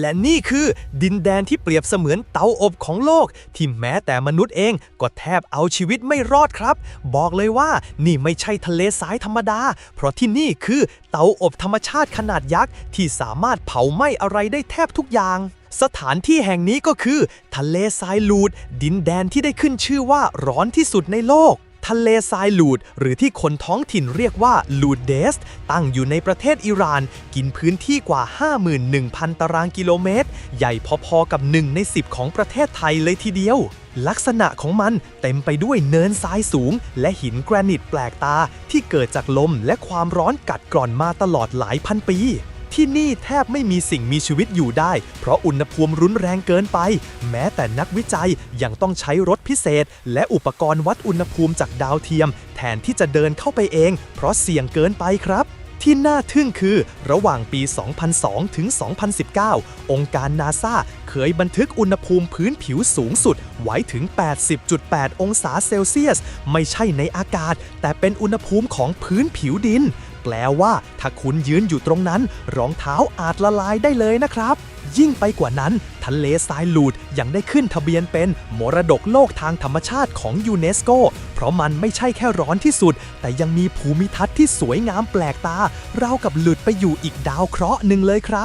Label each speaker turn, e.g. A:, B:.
A: และนี่คือดินแดนที่เปรียบเสมือนเตาอบของโลก ที่แม้แต่มนุษย์เองก็แทบเอาชีวิตไม่รอดครับ บอกเลยว่านี่ไม่ใช่ทะเลทรายธรรมดา เพราะที่นี่คือเตาอบธรรมชาติขนาดยักษ์ ที่สามารถเผาไหม้อะไรได้แทบทุกอย่างสถานที่แห่งนี้ก็คือ ทะเลทรายลูด ดินแดนที่ได้ขึ้นชื่อว่าร้อนที่สุดในโลก ทะเลทรายลูด หรือที่คนท้องถิ่นเรียกว่าลูดเดส ตั้งอยู่ในประเทศอิหร่าน กินพื้นที่กว่า 51,000 ตารางกิโลเมตร ใหญ่พอๆกับ 1 ใน 10 ของประเทศไทยเลยทีเดียวลักษณะของมันเต็มไปด้วยเนินทรายสูง และหินแกรนิตแปลกตาที่เกิดจากลมและความร้อนกัดกร่อนมาตลอดหลายพันปี ที่นี่แทบไม่มีสิ่งมีชีวิตอยู่ได้ เพราะอุณหภูมิรุนแรงเกินไป แม้แต่นักวิจัยยังต้องใช้รถพิเศษ และอุปกรณ์วัดอุณหภูมิจากดาวเทียม แทนที่จะเดินเข้าไปเอง เพราะเสี่ยงเกินไปครับที่น่าทึ่งคือระหว่างปี 2002 ถึง 2019 องค์การนาซาเคยบันทึกอุณหภูมิพื้นผิวสูงสุด ไว้ถึง 80.8 องศาเซลเซียส ไม่ใช่ในอากาศ แต่เป็นอุณหภูมิของพื้นผิวดิน แปลว่า ถ้าคุณยืนอยู่ตรงนั้น รองเท้าอาจละลายได้เลยนะครับ ยิ่งไปกว่านั้น ทะเลทรายลูดยังได้ขึ้นทะเบียนเป็น มรดกโลกทางธรรมชาติของยูเนสโก เพราะมันไม่ใช่แค่ร้อนที่สุด แต่ยังมีภูมิทัศน์ที่สวยงามแปลกตา เรากับหลุดไปอยู่อีกดาวเคราะห์หนึ่งเลยครับ